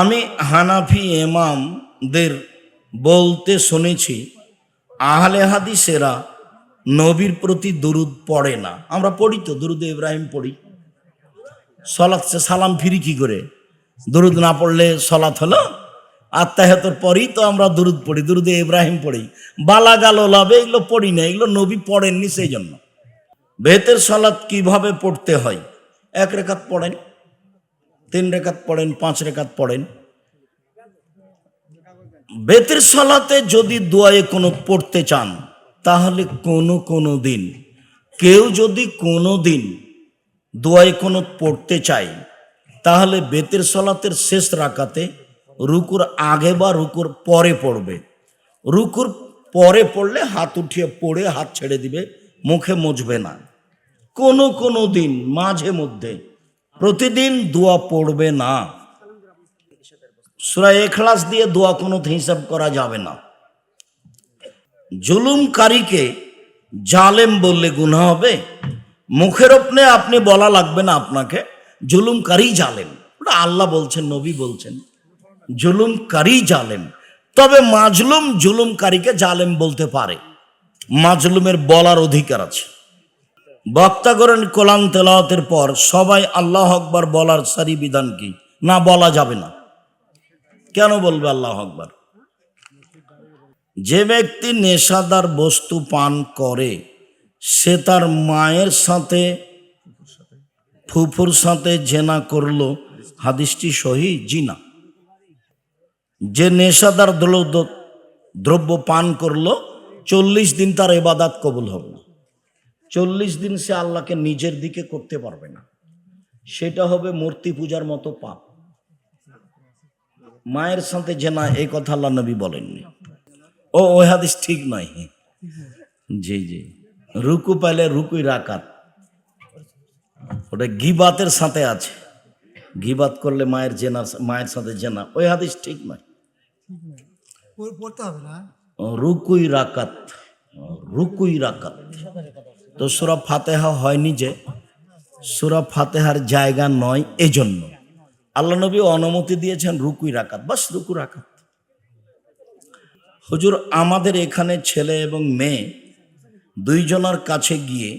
আমি হানাফি এমামদের বলতে শুনেছি, আহলে হাদিসেরা নবীর প্রতি দুরুদ পড়ে না। আমরা পড়ি তো, দুরুদ ইব্রাহিম পড়ি। সলাৎ সে সালাম ফিরি কি করে? দুরুদ না পড়লে সলাৎ হলো? আত্মাহতর পরই তো আমরা দুরুদ পড়ি, দুরুদে ইব্রাহিম পড়ি। বালা গাল লাভে এগুলো পড়ি না, এগুলো নবী পড়েননি সেই জন্য। বেতের সলাৎ কীভাবে পড়তে হয়? এক রেখাত পড়েন। তিন রেখাত পড়েন, পাঁচ রেখাত পড়েন। বেতের সলাতে যদি দোয়ায়ে কোনো পড়তে চান, তাহলে কোনো কোনো দিন, কেউ যদি কোনো দিন দোয়ায়ে কোনো পড়তে চায়, তাহলে বেতের সলাতের শেষ রাকাতে রুকুর আগে বা রুকুর পরে পড়বে। রুকুর পরে পড়লে হাত উঠিয়ে পড়ে হাত ছেড়ে দিবে, মুখে মুছবে না। কোনো কোনো দিন, মাঝে মধ্যে প্রতিদিন দোয়া পড়বে না। সুরা এখলাস দিয়ে দোয়া কোনো হিসাব করা যাবে না। জুলুমকারীকে জালেম বললে গুণা হবে। মুখের ওপনে আপনি বলা লাগবে না আপনাকে, জুলুমকারী জালেম। ওটা আল্লাহ বলছেন, নবী বলছেন। জুলুমকারী জালেম। তবে মাজলুম জুলুমকারীকে জালেম বলতে পারে। মাজলুমের বলার অধিকার আছে। বক্তা করেন কোরআন তেলাওয়াতের পর সবাই আল্লাহ আকবার বলার সারি বিধান কি? না, বলা যাবে না। কেন বলবে আল্লাহ আকবার? যে ব্যক্তি নেশাদার বস্তু পান করে, সে তার মায়ের সাথে, ফুফুর সাথে জেনা করল। হাদিসটি সহি জিনা যে নেশাদার দ্রব্য পান করল, চল্লিশ দিন তার এবাদাত কবুল হবে না। চল্লিশ দিন সে আল্লাহকে নিজের দিকে করতে পারবে না। সেটা হবে মূর্তি পূজার মতো পাপ। মায়ের সাথে যে না এই কথা আল্লাহ নবী বলেননি। ও ওই হাদিস ঠিক নয়। জি জি। রুকু পাইলে রুকুই রাকাত। ওটা গিবাতের সাথে আছে। গিবাত করলে মায়ের জেনা মায়ের সাথে জেনা। ওই হাদিস ঠিক নয়। রুকুই রাকাত। রুকুই রাকাত। তো সুরা ফাতেহা হয়নি যে, সুরা ফাতেহার জায়গা নয় এজন্য। আল্লাহ নবী অনুমতি দিয়েছেন রুকুই রাকাত, বাস রুকু রাকাত। হুজুর, আমাদের এখানে ছেলে এবং মেয়ে দুইজনের কাছে গিয়ে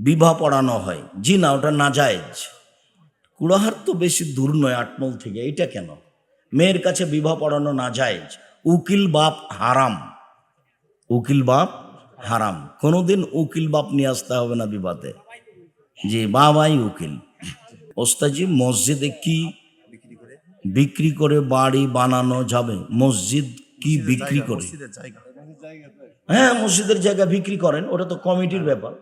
বিবাহ পড়ানো হয়। জি না, ওটা না জায়েজ কুড়াহার তো বেশি দূর নয় আটমল থেকে। এইটা কেন? মেয়ের কাছে বিবাহ পড়ানো না জায়েজ উকিল বাপ হারাম। উকিল বাপ হারাম। কোনোদিন উকিল বাপ নিয়ে আসতে হবে না বিবাদে। জি বাবাই উকিল। ওস্তাজি মসজিদে কি বিক্রি করে বাড়ি বানানো যাবে? মসজিদ কি বিক্রি করে? হ্যাঁ মসজিদের জায়গা বিক্রি করেন ওটা তো কমিটির ব্যাপার।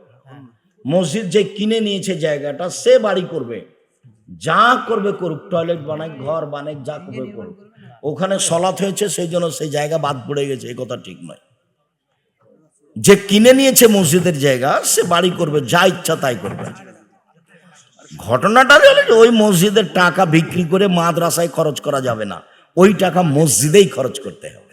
মসজিদ যে কিনে নিয়েছে জায়গাটা সে বাড়ি করবে। যা করবে করুক টয়লেট বানাক ঘর বানাক যা করবে করুক। ওখানে সলাৎ হয়েছে সেই জন্য সেই জায়গা বাদ পড়ে গেছে এই কথা ঠিক নয়। যে কিনে নিয়েছে মসজিদের জায়গা, সে বাড়ি করবে, যা ইচ্ছা তাই করবে। ঘটনাটা হলো যে ওই মসজিদের টাকা বিক্রি করে মাদ্রাসায় খরচ করা যাবে না। ওই টাকা মসজিদেই খরচ করতে হবে।